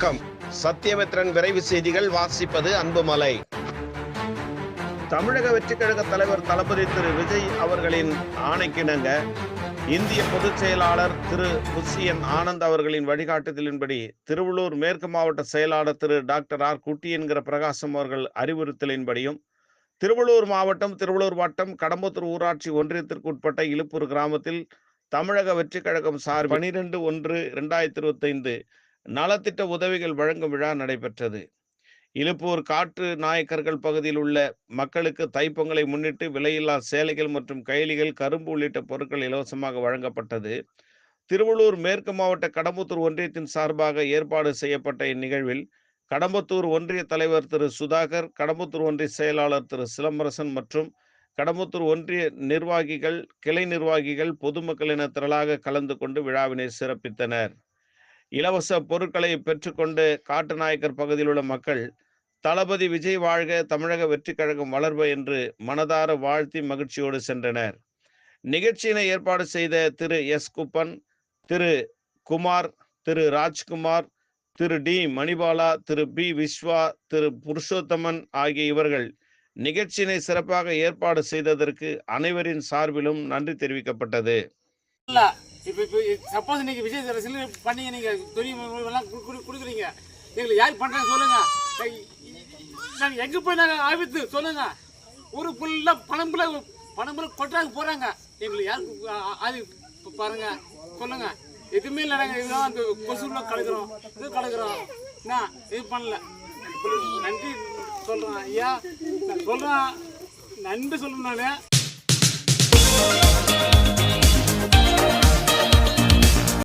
வணக்கம். சத்தியமித்ரன் விரைவு செய்திகள் வாசிப்பது அன்புமலை. தமிழக வெற்றிக் கழக தலைவர் தளபதி திரு விஜய் அவர்களின் ஆணைக்கிணங்க. இந்திய பொதுச் செயலாளர் திரு புசியன் ஆனந்த் அவர்களின் வழிகாட்டுதலின்படி திருவள்ளூர் மேற்கு மாவட்ட செயலாளர் திரு டாக்டர் ஆர் குட்டி என்கிற பிரகாசம் அவர்கள் அறிவுறுத்தலின்படியும் திருவள்ளூர் மாவட்டம் திருவள்ளூர் வட்டம் கடம்பத்தூர் ஊராட்சி ஒன்றியத்திற்கு உட்பட்ட இலுப்பூர் கிராமத்தில் தமிழக வெற்றிக் கழகம் சார் பனிரெண்டு ஒன்று இரண்டாயிரத்தி இருபத்தைந்து நலத்திட்ட உதவிகள் வழங்கும் விழா நடைபெற்றது. இழுப்பூர் காற்று நாயக்கர்கள் பகுதியில் உள்ள மக்களுக்கு தைப்பொங்கலை முன்னிட்டு விலையில்லா சேலைகள் மற்றும் கைலிகள் கரும்பு உள்ளிட்ட பொருட்கள் இலவசமாக வழங்கப்பட்டது. திருவள்ளூர் மேற்கு மாவட்ட கடம்பத்தூர் ஒன்றியத்தின் சார்பாக ஏற்பாடு செய்யப்பட்ட இந்நிகழ்வில் கடம்பத்தூர் ஒன்றிய தலைவர் திரு சுதாகர் கடம்பத்தூர் ஒன்றிய செயலாளர் திரு சிலம்பரசன் மற்றும் கடம்பத்தூர் ஒன்றிய நிர்வாகிகள் கிளை நிர்வாகிகள் பொதுமக்கள் என திரளாக கலந்து கொண்டு விழாவினை சிறப்பித்தனர். இலவச பொருட்களை பெற்றுக்கொண்டு காட்டுநாயக்கர் பகுதியில் உள்ள மக்கள் தளபதி விஜய் வாழ்க தமிழக வெற்றி கழகம் வளர்வ என்று மனதார வாழ்த்தி மகிழ்ச்சியோடு சென்றனர். நிகழ்ச்சியினை ஏற்பாடு செய்த திரு எஸ் குப்பன் திரு குமார் திரு ராஜ்குமார் திரு டி மணிபாலா திரு பி விஸ்வா திரு புருஷோத்தமன் ஆகிய இவர்கள் நிகழ்ச்சியினை சிறப்பாக ஏற்பாடு செய்ததற்கு அனைவரின் சார்பிலும் நன்றி தெரிவிக்கப்பட்டது. இல்ல. இப்போ இப்போ சப்போஸ் நீங்க விஜய் ரசிகர்கள் பண்ணீங்க நீங்க துணி எல்லாம் கு- கொடுக்குறீங்க. எங்களுக்கு யார் பண்றாங்க சொல்லுங்க. நாங்க எங்க போய் நாங்க ஆபத்து சொல்லுங்க. ஒரு ஃபுல்லா பணம் புள்ள பணம் புள்ள கொட்டாங்க போறாங்க. எங்களுக்கு யார் கு- ஆதி பாருங்க சொல்லுங்க. எதுவுமே இல்லை நாங்கள் இதுதான் அந்த கொசுல கலக்குறோம் இது கலக்குறோம் என்ன? இது பண்ணல. நன்றி சொல்றேன் ஐயா. நான் சொல்றேன் நன்றி சொல்லணும் நானு.